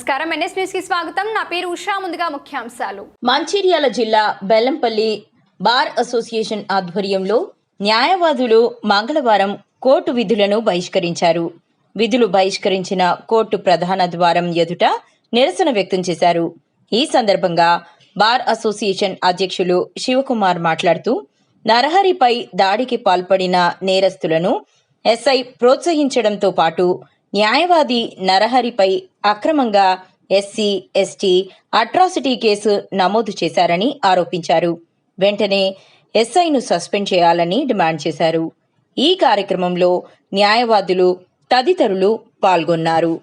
నమస్కారం. ఎన్ఎస్ న్యూస్కి స్వాగతం. నా పేరు ఉషా. ముందుగా ముఖ్యాంశాలు. మంచిర్యాల జిల్లా బెల్లంపల్లి బార్ అసోసియేషన్ ఆధ్వర్యంలో న్యాయవాదులు మంగళవారం కోర్టు విధులను బహిష్కరించారు. విధులు బహిష్కరించిన కోర్టు ప్రధాన ద్వారం ఎదుట నిరసన వ్యక్తం చేశారు. ఈ సందర్భంగా బార్ అసోసియేషన్ అధ్యక్షులు శివకుమార్ మాట్లాడుతూ నరహరిపై దాడికి పాల్పడిన నేరస్తులను ఎస్ఐ ప్రోత్సహించడంతో పాటు న్యాయవాది నరహరిపై అక్రమంగా ఎస్సీ ఎస్టీ అట్రాసిటీ కేసు నమోదు చేశారని ఆరోపించారు. వెంటనే ఎస్ఐను సస్పెండ్ చేయాలని డిమాండ్ చేశారు. ఈ కార్యక్రమంలో న్యాయవాదులు తదితరులు పాల్గొన్నారు.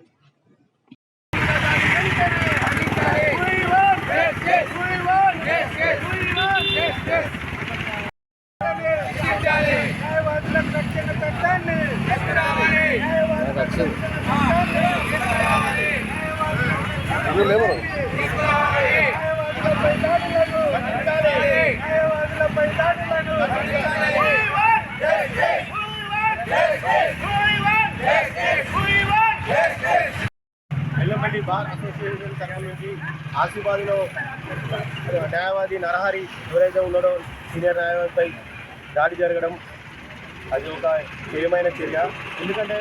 న్యాయవాదులకు రక్షణ చట్టాన్ని న్యాయవాదులకు న్యాయవాదులపై దాడులను న్యాయవాదులపై దాడులను ఎల్లంపల్లి బార్ అసోసియేషన్ తరఫు నుంచి ఆసిఫాబాద్లో న్యాయవాది నరహరి ఎవరైతే ఉన్నాడో సీనియర్ న్యాయవాదిపై దాడి జరగడం అది ఒక ఏమైన చర్య. ఎందుకంటే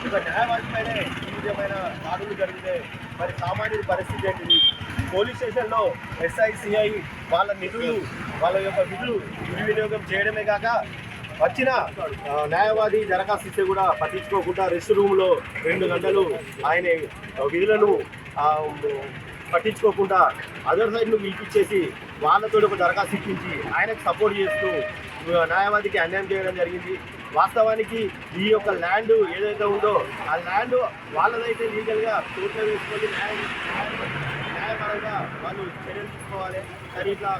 ఒక న్యాయవాదిపైనే ఈ విధమైన దాడులు జరిగితే మరి సామాన్యుడి పరిస్థితి ఏంటిది? పోలీస్ స్టేషన్లో ఎస్ఐసిఐ వాళ్ళ నిధులు వాళ్ళ యొక్క విధులు దుర్వినియోగం చేయడమే కాక వచ్చిన న్యాయవాది దరఖాస్తు ఇస్తే కూడా పట్టించుకోకుండా రెస్ట్ రూమ్లో రెండు గంటలు ఆయన విధులను పట్టించుకోకుండా అదర్ సైడ్ను పిలిపించేసి వాళ్ళతో ఒక దరఖాస్తు ఇప్పించి ఆయనకు సపోర్ట్ చేస్తూ న్యాయవాదికి అన్యాయం చేయడం జరిగింది. వాస్తవానికి ఈ యొక్క ల్యాండ్ ఏదైతే ఉందో ఆ ల్యాండ్ వాళ్ళదైతే లీగల్గా కోర్టులో వేసుకొని న్యాయం న్యాయపరంగా వాళ్ళు చర్యలు తీసుకోవాలి. కానీ ఇట్లా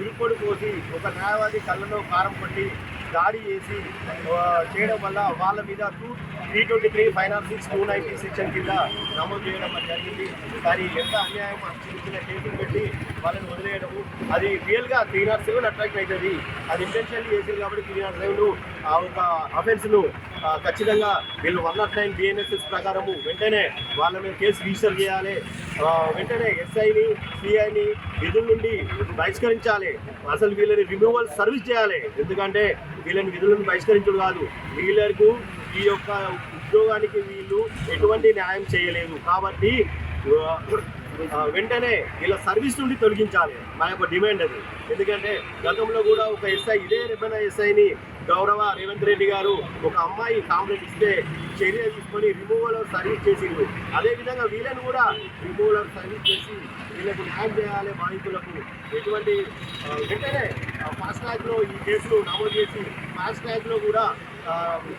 ఇరుకొడు పోసి ఒక న్యాయవాది కళ్ళలో కారం పట్టి దాడి చేసి చేయడం వల్ల వాళ్ళ మీద two three twenty three five six two ninety section కింద నమోదు చేయడం అనేది జరిగింది. కానీ ఎంత అన్యాయం చిన్న చిన్న కేసులు పెట్టి వాళ్ళని వదిలేయడము అది రియల్గా త్రీ నాట్ సెవెన్ అట్రాక్ట్ అవుతుంది అది ఇంటెన్షన్లీ చేసింది కాబట్టి త్రీ నాట్ సెవెన్ ఆ ఒక అఫెన్స్ను ఖచ్చితంగా వీళ్ళు వన్ నాట్ నైన్ బిఎన్ఎస్ఎస్ ప్రకారము వెంటనే వాళ్ళ మీద కేసు రిజిస్టర్ చేయాలి. వెంటనే ఎస్ఐని సిఐని విధుల నుండి బహిష్కరించాలి. అసలు వీళ్ళని రిమూవల్ సర్వీస్ చేయాలి. ఎందుకంటే వీళ్ళని విధులను బహిష్కరించడం కాదు. వీళ్ళకు ఈ యొక్క ఉద్యోగానికి వీళ్ళు ఎటువంటి న్యాయం చేయలేదు. కాబట్టి వెంటనే వీళ్ళ సర్వీస్ నుండి తొలగించాలి. మా యొక్క డిమాండ్ అది. ఎందుకంటే గతంలో కూడా ఒక ఎస్ఐ ఇదే రెబ్బెన ఎస్ఐని గౌరవ రేవంత్ రెడ్డి గారు ఒక అమ్మాయి కాంప్లైంట్ ఇస్తే చర్య తీసుకొని రిమూవల్ సర్వీస్ చేసిండు. అదేవిధంగా వీళ్ళని కూడా రిమూవల్ సర్వీస్ చేసి వీళ్ళకు న్యాయం చేయాలి బాధితులకు ఎటువంటి వెంటనే ఫాస్ట్ ట్రాక్లో ఈ కేసులు నమోదు చేసి ఫాస్ట్ ట్రాక్లో కూడా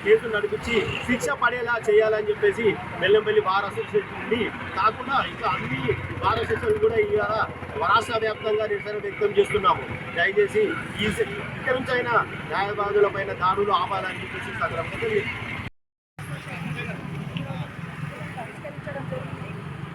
కేసులు నడిపించి శిక్ష పడేలా చేయాలని చెప్పేసి బెల్లంపల్లి బార్ అసోసియేషన్ నుండి కాకుండా ఇంకా అన్ని బార్ కూడా ఇవాళ రాష్ట్ర వ్యాప్తంగా నిరసన వ్యక్తం చేస్తున్నాము. దయచేసి ఈ ఇక్కడ నుంచి అయినా న్యాయవాదుల పైన దాడులు ఆపాలని చెప్పేసి సందర్భంగా పరిష్కరించడం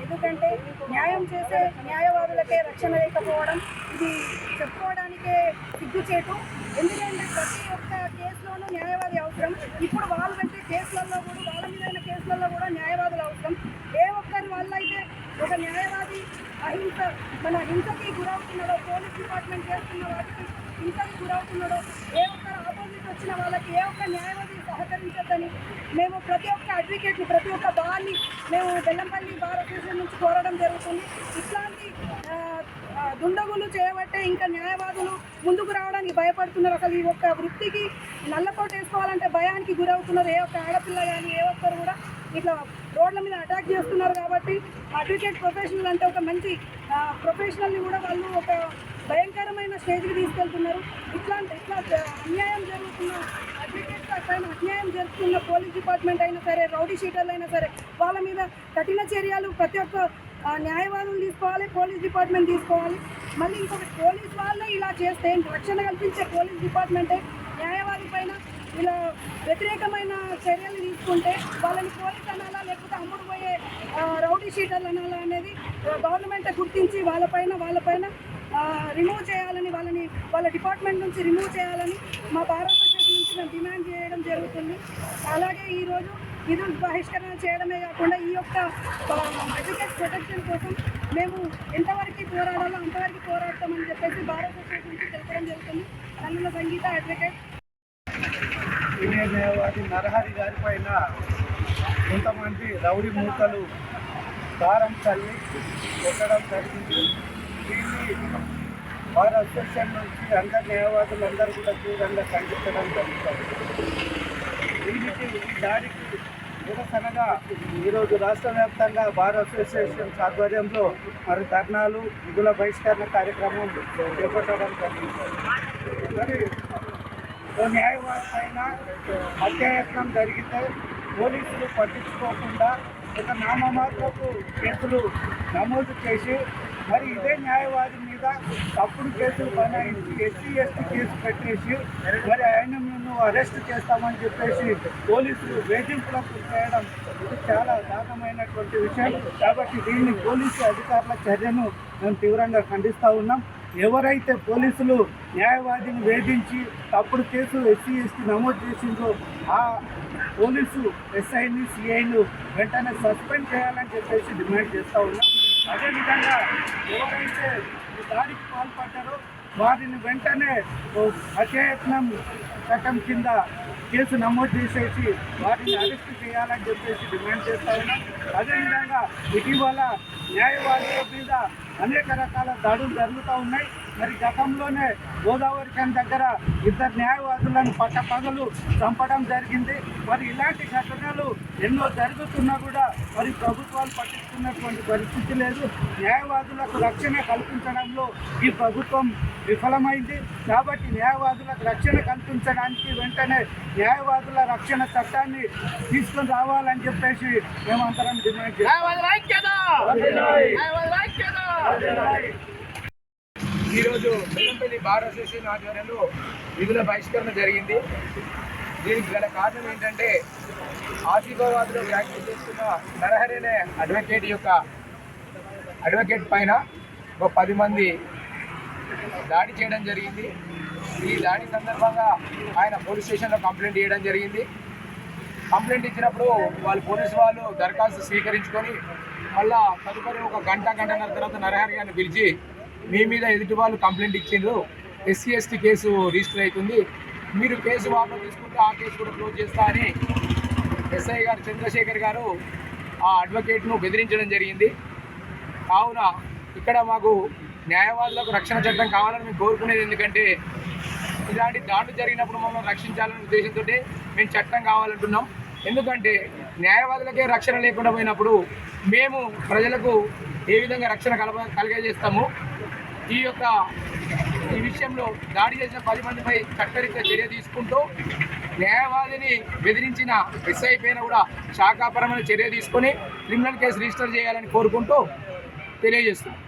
ఎందుకంటే న్యాయం చేసే న్యాయవాదులకే రక్షణ లేకపోవడం ఇది చెప్పుకోవడానికే సిగ్గుచేటు. ఎందుకంటే ప్రతి ఒక్క కేసులోనూ న్యాయవాది అవసరం. ఇప్పుడు వాళ్ళు పెట్టే కేసులలో కూడా వాళ్ళ మీద కేసులలో కూడా న్యాయవాది అవసరం ఏ ఒక్కరి వల్ల అయితే ఒక న్యాయవాది అహింస మన హింసకి గురవుతున్నాడో పోలీస్ డిపార్ట్మెంట్ చేస్తున్న వాటికి హింసకి గురవుతున్నాడో ఏ ఒక్కరు ఆపోజిట్ వచ్చిన వాళ్ళకి ఏ ఒక్క న్యాయవాది సహకరించద్దని మేము ప్రతి ఒక్క అడ్వకేట్ని ప్రతి ఒక్క బార్ని మేము బెల్లంపల్లి బార్ అసోసియేషన్ నుంచి కోరడం జరుగుతుంది. ఇట్లాంటి దుండగులు చేయబట్టే ఇంకా న్యాయవాదులు ముందుకు రావడానికి భయపడుతున్నారు. అసలు ఈ ఒక్క వృత్తికి నల్లకోట వేసుకోవాలంటే భయానికి గురవుతున్నారు ఏ ఒక్క ఆడపిల్ల కానీ ఏ ఒక్కరు కూడా ఇట్లా రోడ్ల మీద అటాక్ చేస్తున్నారు కాబట్టి అడ్వకేట్ ప్రొఫెషనల్ అంటే ఒక మంచి ప్రొఫెషనల్ని కూడా వాళ్ళు ఒక భయంకరమైన స్టేజ్కి తీసుకెళ్తున్నారు. ఇట్లాంటి ఇట్లా అన్యాయం జరుగుతున్న అడ్వకేట్ పైన అన్యాయం జరుగుతున్న పోలీస్ డిపార్ట్మెంట్ అయినా సరే రౌడీ షీటర్లు అయినా సరే వాళ్ళ మీద కఠిన చర్యలు ప్రతి ఒక్క న్యాయవాదులు తీసుకోవాలి పోలీస్ డిపార్ట్మెంట్ తీసుకోవాలి. మళ్ళీ ఇంకొక పోలీస్ వాళ్ళే ఇలా చేస్తే రక్షణ కల్పించే పోలీస్ డిపార్ట్మెంటే న్యాయవాది పైన ఇలా వ్యతిరేకమైన చర్యలు తీసుకుంటే వాళ్ళని పోలీస్ అనాలా లేకపోతే అమ్ముడు పోయే రౌడీ షీటర్లు అనాలా అనేది గవర్నమెంట్ గుర్తించి వాళ్ళపైన వాళ్ళపైన రిమూవ్ చేయాలని వాళ్ళని వాళ్ళ డిపార్ట్మెంట్ నుంచి రిమూవ్ చేయాలని మా భారత నుంచి మేము డిమాండ్ చేయడం జరుగుతుంది. అలాగే ఈరోజు విధులు బహిష్కరణ చేయడమే కాకుండా ఈ యొక్క అడ్వకేట్ ప్రొటెక్షన్ కోసం మేము ఎంతవరకు పోరాడాలో అంతవరకు పోరాడతామని చెప్పేసి భారత అసోసియేషన్కి తెలపడం జరుగుతుంది. నల్లుల సంగీత అడ్వకేట్ సీనియర్ నరహరి గారి పైన కొంతమంది రౌడీ మూతలు దారం చల్లి కొట్టడం జరిగింది. దీన్ని వారి అసోసియేషన్ నుంచి అందరు న్యాయవాదులందరూ కూడా తీవ్రంగా ఖండించడం జరుగుతుంది. దీనికి ఈ దాడికి నిరసనగా ఈరోజు రాష్ట్ర వ్యాప్తంగా బార్ అసోసియేషన్ ఆధ్వర్యంలో మరి ధర్నాలు విధుల బహిష్కరణ కార్యక్రమం చేపట్టడం జరిగింది. మరి ఓ న్యాయవాది హత్యాయత్నం జరిగితే పోలీసులు పట్టించుకోకుండా ఒక నామమాత్రపు కేసులు నమోదు చేసి మరి ఇదే న్యాయవాది మీద తప్పుడు కేసులు బనాయించి ఎస్సీ ఎస్టీ కేసు పెట్టేసి మరి ఆయన మేము అరెస్ట్ చేస్తామని చెప్పేసి పోలీసులు వేధింపులకు చేయడం ఇది చాలా దారుణమైనటువంటి విషయం. కాబట్టి దీన్ని పోలీసు అధికారుల చర్యను మేము తీవ్రంగా ఖండిస్తూ ఉన్నాం. ఎవరైతే పోలీసులు న్యాయవాదిని వేధించి తప్పుడు కేసు ఎస్సీ ఎస్టీ నమోదు చేసిందో ఆ పోలీసు ఎస్ఐని సిఐను వెంటనే సస్పెండ్ చేయాలని చెప్పేసి డిమాండ్ చేస్తూ ఉన్నాం. అదేవిధంగా ఎవరైతే ఈ దాడికి పాల్పడ్డారో వారిని వెంటనే అచేతనం చట్టం కింద కేసు నమోదు చేసేసి వారిని అరెస్ట్ చేయాలని చెప్పేసి డిమాండ్ చేస్తా ఉన్నాం. అదేవిధంగా ఇటీవల న్యాయవాదుల మీద అనేక రకాల దాడులు జరుగుతూ ఉన్నాయి. మరి గతంలోనే గోదావరి ఖన్ దగ్గర ఇద్దరు న్యాయవాదులను పట్టపగలు చంపడం జరిగింది. మరి ఇలాంటి ఘటనలు ఎన్నో జరుగుతున్నా కూడా మరి ప్రభుత్వాలు పట్టించుకున్నటువంటి పరిస్థితి లేదు. న్యాయవాదులకు రక్షణ కల్పించడంలో ఈ ప్రభుత్వం విఫలమైంది. కాబట్టి న్యాయవాదులకు రక్షణ కల్పించడానికి వెంటనే న్యాయవాదుల రక్షణ చట్టాన్ని తీసుకొని రావాలని చెప్పేసి మేమంతరం డిమాండ్ చేస్తాం ఈరోజు బెల్లంపల్లి బార్ అసోసియేషన్ ఆధ్వర్యంలో విధుల బహిష్కరణ జరిగింది. దీనికి గల కారణం ఏంటంటే ఆసిఫాబాద్లో వ్యాఖ్యలు చేస్తున్న నరహరి అనే అడ్వకేట్ యొక్క అడ్వకేట్ పైన ఒక పది మంది దాడి చేయడం జరిగింది. ఈ దాడి సందర్భంగా ఆయన పోలీస్ స్టేషన్లో కంప్లైంట్ చేయడం జరిగింది. కంప్లైంట్ ఇచ్చినప్పుడు వాళ్ళు పోలీసు వాళ్ళు దరఖాస్తు స్వీకరించుకొని మళ్ళా తదుపరి ఒక గంట గంటన్నర తర్వాత నరహరి గారిని పిలిచి మీ మీద ఎదుటి వాళ్ళు కంప్లైంట్ ఇచ్చిండ్రు. ఎస్సీ ఎస్టీ కేసు రిజిస్టర్ అవుతుంది మీరు కేసు వాపసు తీసుకుంటే ఆ కేసు కూడా క్లోజ్ చేస్తా అని ఎస్ఐ గారు చంద్రశేఖర్ గారు ఆ అడ్వకేట్ను బెదిరించడం జరిగింది. కావున ఇక్కడ మాకు న్యాయవాదులకు రక్షణ చట్టం కావాలని మేము కోరుకునేది ఎందుకంటే ఇలాంటి దాడులు జరిగినప్పుడు మమ్మల్ని రక్షించాలనే ఉద్దేశంతో మేము చట్టం కావాలంటున్నాం. ఎందుకంటే న్యాయవాదులకే రక్షణ లేకుండా పోయినప్పుడు మేము ప్రజలకు ఏ విధంగా రక్షణ కలప కలిగజేస్తాము ఈ యొక్క ఈ విషయంలో దాడి చేసిన పది మందిపై చట్టరీత్యా చర్య తీసుకుంటూ న్యాయవాదిని బెదిరించిన ఎస్ఐ పైన కూడా శాఖాపరమైన చర్య తీసుకొని క్రిమినల్ కేసు రిజిస్టర్ చేయాలని కోరుకుంటూ తెలియజేస్తున్నాం.